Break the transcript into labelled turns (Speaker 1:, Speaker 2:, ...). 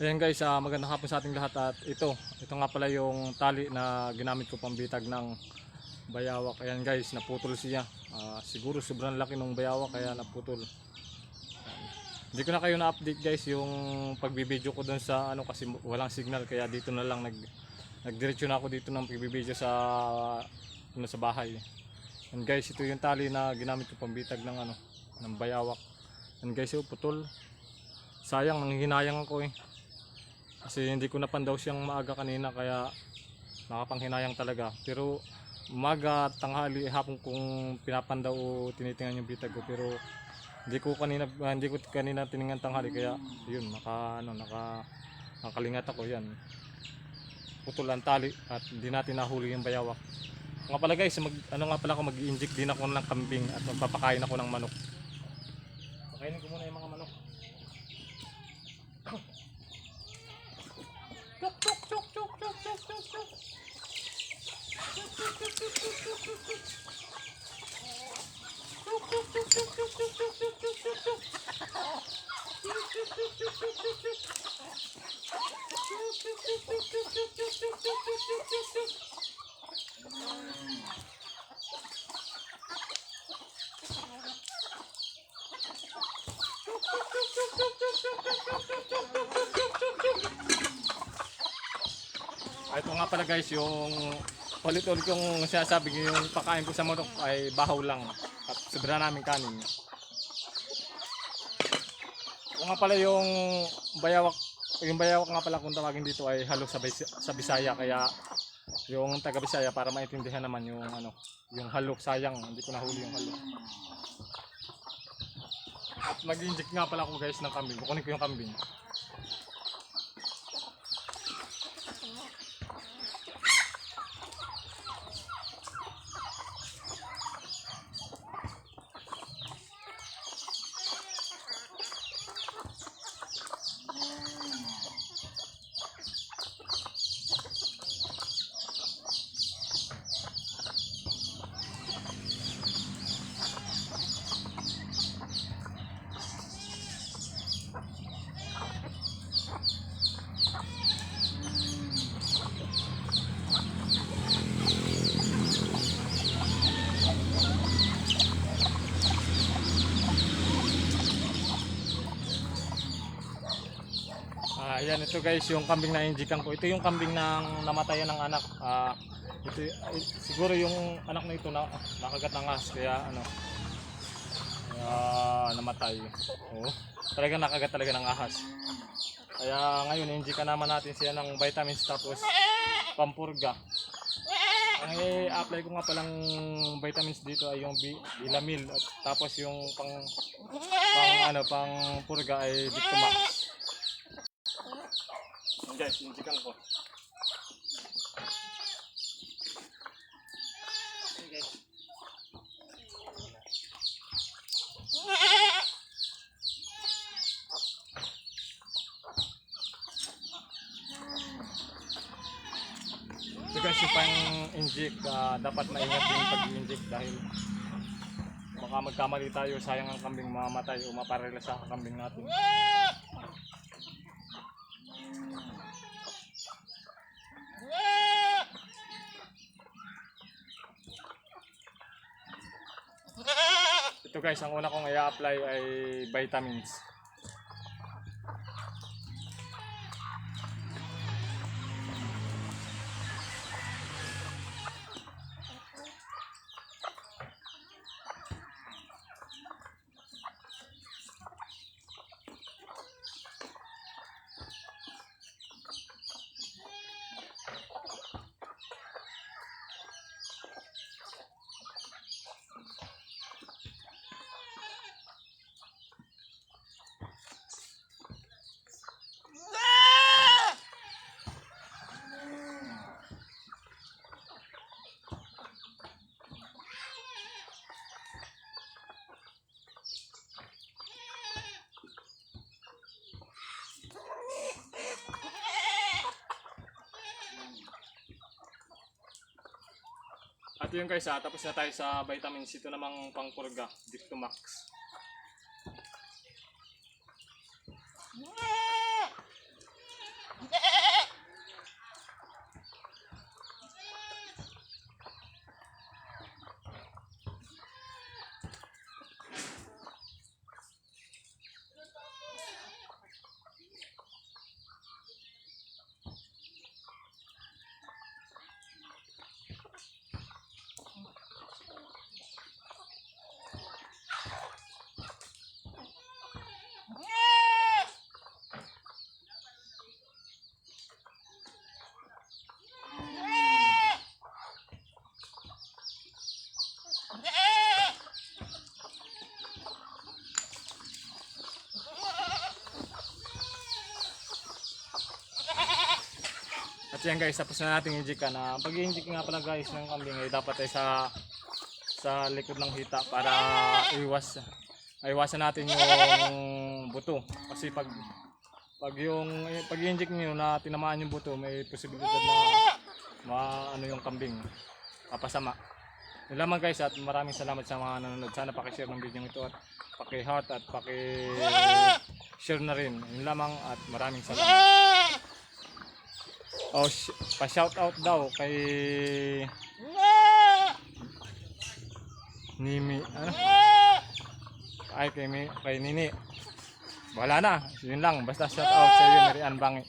Speaker 1: Ayan guys, ah, magandang hapon sa ating lahat at ito, ito nga pala yung tali na ginamit ko pambitag ng bayawak. Ayan guys, naputol siya. Ah, siguro sobrang laki ng bayawak kaya naputol. Ayan. Hindi ko na kayo na-update guys yung pagbibideo ko dun sa ano kasi walang signal kaya dito na lang nag nagdiretso na ako dito ng pagbibideo sa ano sa bahay. And guys, ito yung tali na ginamit ko pambitag ng ano ng bayawak. And guys, oh, putol. Sayang, nanghihinayang ako eh. Kasi hindi ko napandaw siyang maaga kanina kaya nakapanghinayang talaga. Pero umaga, tanghali, hapon kung pinapandaw o tinitingnan yung bitag ko. Pero hindi ko kanina ah, hindi ko kanina tiningnan tanghali kaya yun naka ano naka nakalingat ako yan. Putol ang tali at hindi natin nahuli yung bayawak. Nga pala guys, mag, ano nga pala ako mag-inject din ako ng kambing at magpapakain ako ng manok. Pakainin ko muna yung mga จุกจุกจุกจุกจุกจุกจุกจุกจุกจุก Ito nga pala guys, yung ulit-ulit yung sinasabi yung pakain ko sa manok ay bahaw lang at sobra namin kanin. Ito nga pala yung bayawak, yung bayawak nga pala kung tawagin dito ay halo sa, sa Bisaya kaya yung taga Bisaya para maintindihan naman yung ano, yung halo sayang, hindi ko nahuli yung halo. At mag-inject nga pala ako guys ng kambing, kukunin ko yung kambing. Ayan ito guys, yung kambing na injikan ko. Ito yung kambing ng namatayan ng anak. Ah, ito ay, siguro yung anak na ito na nakagat ng ahas kaya ano kaya namatay. Oh, talaga nakagat talaga ng ahas. Kaya ngayon injikan naman natin siya ng vitamins tapos pampurga. Ang i-apply ko nga palang vitamins dito ay yung Bilamil at tapos yung pang pang ano pang purga ay Victomax. Guys, injikan ko. Guys. Ito guys, yung pang inject, ah, dapat maingat din pag-inject dahil baka magkamali tayo, sayang ang kambing mamamatay o maparela sa kambing natin. Ito guys, ang una kong i-apply ay vitamins. At yun guys, ah, tapos na tayo sa vitamins. Ito namang pangpurga, Dictomax. At yan guys, tapos na natin inject na. Pag inject nga pala guys ng kambing ay dapat ay sa sa likod ng hita para iwas iwasan natin yung buto. Kasi pag pag yung pag inject niyo na tinamaan yung buto, may posibilidad na maano yung kambing. Papasama. Yun lamang guys at maraming salamat sa mga nanonood. Sana paki-share ng video ito at paki-heart at paki-share na rin. Yun lamang at maraming salamat. Oh, sh- pa-shout out daw kay Nimi, ano? Ay, kay, Mi- kay Nini. Wala na, yun lang. Basta shout out sa iyo, Marian Bangi.